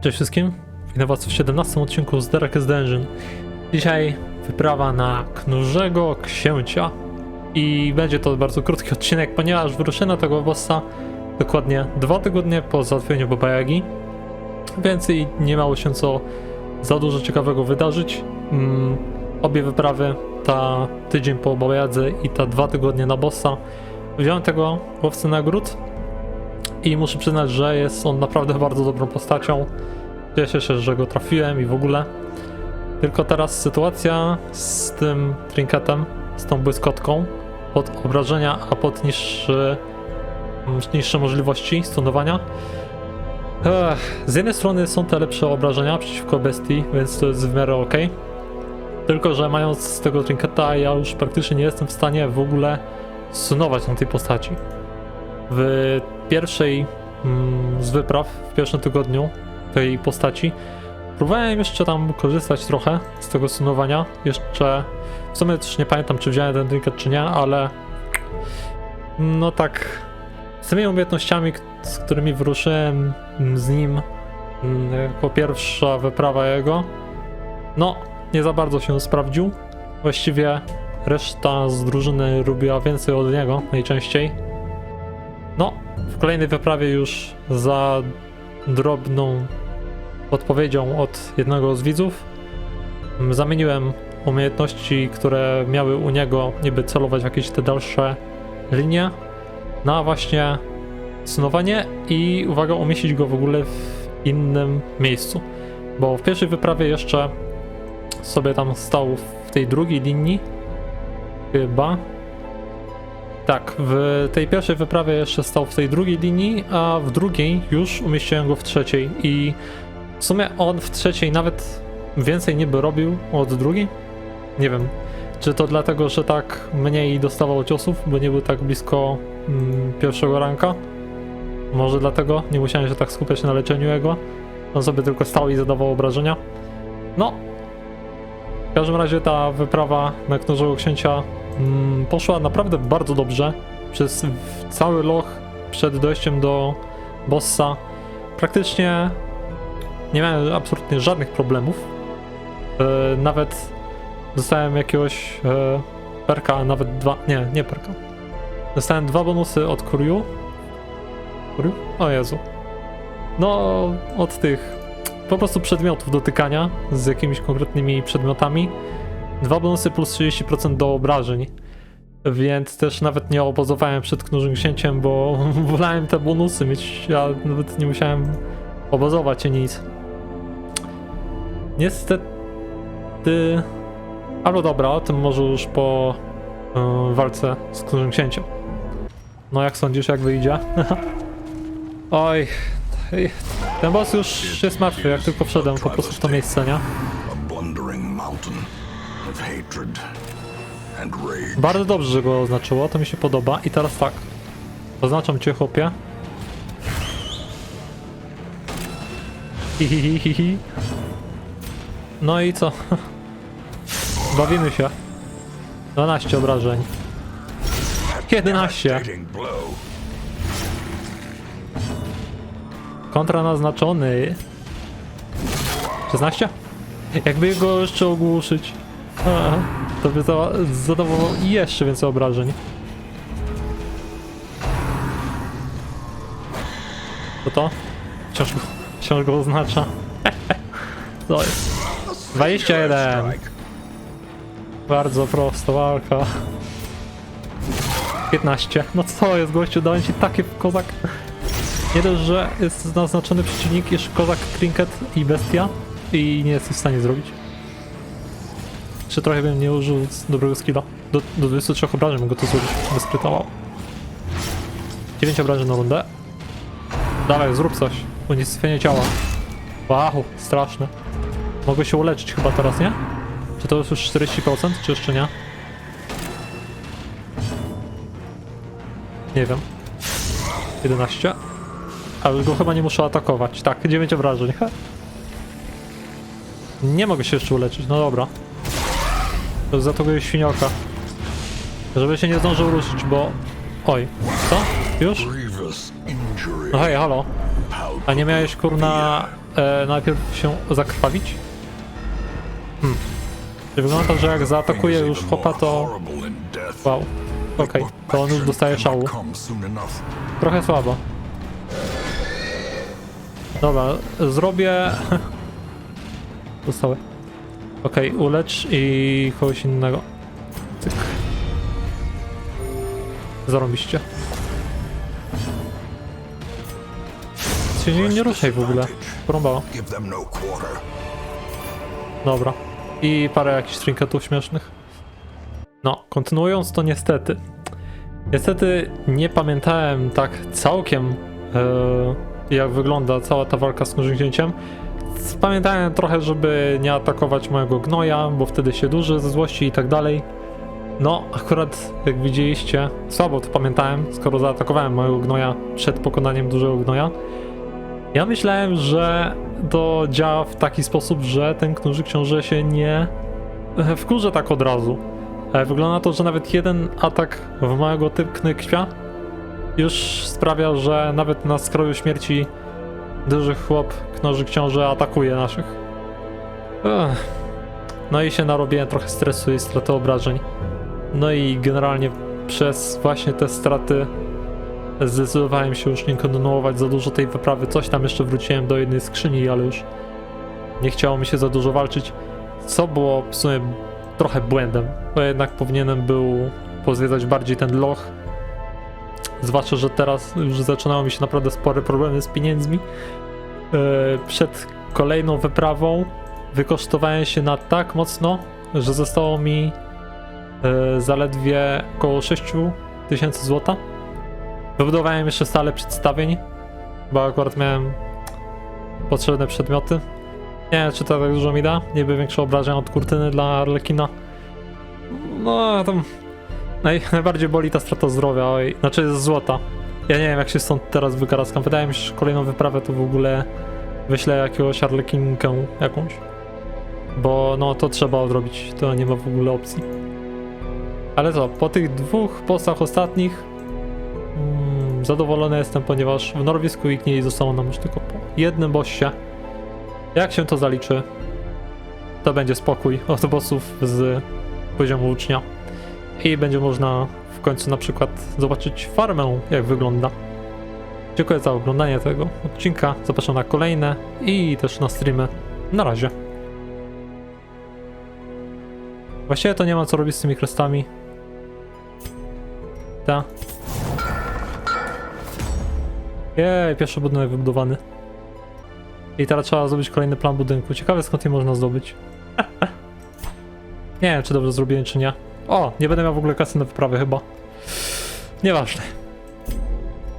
Cześć wszystkim, witam was w 17 odcinku z Darkest Dungeon. Dzisiaj wyprawa na Knurzego Księcia i będzie to bardzo krótki odcinek, ponieważ wyruszę na tego bossa dokładnie dwa tygodnie po załatwieniu Baba Yagi, więc i nie miało się co za dużo ciekawego wydarzyć. Mm, obie wyprawy, ta tydzień po Baba Jadze i ta dwa tygodnie na bossa, wziąłem tego łowcę nagród i muszę przyznać, że jest on naprawdę bardzo dobrą postacią. Cieszę się, że go trafiłem i w ogóle. Tylko teraz sytuacja z tym trinketem, z tą błyskotką, pod obrażenia, a pod niższy, niższe możliwości stunowania. Ech, z jednej strony są te lepsze obrażenia przeciwko bestii, więc to jest w miarę ok. Tylko, że mając tego trinketa, ja już praktycznie nie jestem w stanie w ogóle stunować na tej postaci. W pierwszej mm, z wypraw, w pierwszym tygodniu tej postaci, próbowałem jeszcze tam korzystać trochę z tego sunowania. Jeszcze w sumie też nie pamiętam, czy wziąłem ten trinket, czy nie, ale no tak z tymi umiejętnościami, z którymi wyruszyłem mm, z nim mm, jako pierwsza wyprawa jego, no nie za bardzo się sprawdził. Właściwie reszta z drużyny robiła więcej od niego najczęściej. No, w kolejnej wyprawie już za drobną odpowiedzią od jednego z widzów mm, zamieniłem umiejętności, które miały u niego niby celować w jakieś te dalsze linie na właśnie sunowanie i uwaga, umieścić go w ogóle w innym miejscu. Bo w pierwszej wyprawie jeszcze sobie tam stał w tej drugiej linii chyba tak, w tej pierwszej wyprawie jeszcze stał w tej drugiej linii, a w drugiej już umieściłem go w trzeciej i w sumie on w trzeciej nawet więcej niby robił od drugiej. Nie wiem, czy to dlatego, że tak mniej dostawał ciosów, bo nie był tak blisko mm, pierwszego ranka. Może dlatego nie musiałem się tak skupiać na leczeniu jego. On sobie tylko stał i zadawał obrażenia. No, w każdym razie ta wyprawa na Knożego Księcia poszła naprawdę bardzo dobrze. Przez cały loch przed dojściem do bossa praktycznie nie miałem absolutnie żadnych problemów. E, nawet dostałem jakiegoś e, perka, nawet dwa, nie, nie perka. Dostałem dwa bonusy od Kuryu. Kuryu? O Jezu. No, od tych po prostu przedmiotów dotykania z jakimiś konkretnymi przedmiotami. Dwa bonusy plus 30% do obrażeń. Więc też nawet nie obozowałem przed Knurzym Księciem, bo wolałem te bonusy mieć. Ja nawet nie musiałem obozować ani nic. Niestety. Ale dobra, o tym może już po e, walce z Knurzym Księciem. No jak sądzisz, jak wyjdzie? Oj, ten boss już jest martwy, jak tylko wszedłem po prostu w to miejsce, nie? Bardzo dobrze, że go oznaczyło, to mi się podoba. I teraz tak. Oznaczam cię, chłopie. No i co? Bawimy się. 12 obrażeń. 11. Devastating blow. Kontra naznaczony. 16? Jakby go jeszcze ogłuszyć. To by za- zadawało jeszcze więcej obrażeń. To to? Wciąż wciąż go oznacza. To jest. 21. Strike. Bardzo prosta walka. 15. No co jest gościu, dałem ci takie kozak. Nie dość, że jest naznaczony przeciwnik, jeszcze kozak, trinket i bestia i nie jesteś w stanie zrobić. Jeszcze trochę bym nie użył dobrego skilla. Do, do 23 obrażeń mogę to zrobić, by sprytował. 9 obrażeń na rundę. Dawaj, zrób coś. Unicestwienie ciała. Wow, straszne. Mogę się uleczyć chyba teraz, nie? Czy to jest już 40%, czy jeszcze nie? Nie wiem. 11. Ale go chyba nie muszę atakować. Tak, 9 obrażeń. Nie mogę się jeszcze uleczyć, no dobra. To za to go jest świnioka. Żeby się nie zdążył ruszyć, bo... Oj, co? Już? No hej, halo. A nie miałeś kurna e, najpierw się zakrwawić? Hmm. Wygląda, że jak zaatakuje już chłopa, to... Wow. Okej, to on już dostaje szału. Trochę słabo. Dobra, zrobię... Dostały. Okej, ulecz i kogoś innego. Cyk. Zarąbiście. Się nie, nie ruszaj w ogóle. Porąbało. No. Dobra. I parę jakichś trinketów śmiesznych. No, kontynuując to niestety. Niestety nie pamiętałem tak całkiem e, jak wygląda cała ta walka z księciem. Pamiętałem trochę, żeby nie atakować mojego gnoja, bo wtedy się duży ze złości i tak dalej. No, akurat jak widzieliście, słabo to pamiętałem, skoro zaatakowałem mojego gnoja przed pokonaniem dużego gnoja. Ja myślałem, że to działa w taki sposób, że ten knurzyk książę się nie e, wkurza tak od razu. E, Wygląda to, że nawet jeden atak w małego typkny krwia już sprawia, że nawet na skroju śmierci duży chłop, knurzyk książę atakuje naszych. Ech. No i się narobiłem trochę stresu i straty obrażeń. No i generalnie przez właśnie te straty zdecydowałem się już nie kontynuować za dużo tej wyprawy. Coś tam jeszcze wróciłem do jednej skrzyni, ale już nie chciało mi się za dużo walczyć, co było w sumie trochę błędem, bo jednak powinienem był pozwiedzać bardziej ten loch. Zwłaszcza, że teraz już zaczynały mi się naprawdę spore problemy z pieniędzmi. Yy, Przed kolejną wyprawą wykosztowałem się na tak mocno, że zostało mi yy, zaledwie około 6 tysięcy złota. Wybudowałem jeszcze salę przedstawień, bo akurat miałem potrzebne przedmioty. Nie wiem, czy to tak dużo mi da. Niby większe obrażenia od kurtyny dla Arlekina. No, tam naj, najbardziej boli ta strata zdrowia, oj, znaczy złota. Ja nie wiem, jak się stąd teraz wykaraskam. Wydaje mi się, że kolejną wyprawę to w ogóle wyślę jakiegoś Arlekinkę jakąś. Bo no, to trzeba odrobić, to nie ma w ogóle opcji. Ale co, po tych dwóch postach ostatnich Mm, zadowolony jestem, ponieważ w Norwisku i Gnili zostało nam już tylko po jednym bossie. Jak się to zaliczy, to będzie spokój od bossów z poziomu ucznia. I będzie można w końcu na przykład zobaczyć farmę, jak wygląda. Dziękuję za oglądanie tego odcinka. Zapraszam na kolejne i też na streamy. Na razie. Właściwie to nie ma co robić z tymi krestami. Ta. Jej, pierwszy budynek wybudowany. I teraz trzeba zrobić kolejny plan budynku. Ciekawe skąd je można zdobyć. nie wiem, czy dobrze zrobiłem, czy nie. O, nie będę miał w ogóle kasy na wyprawę chyba. Nieważne.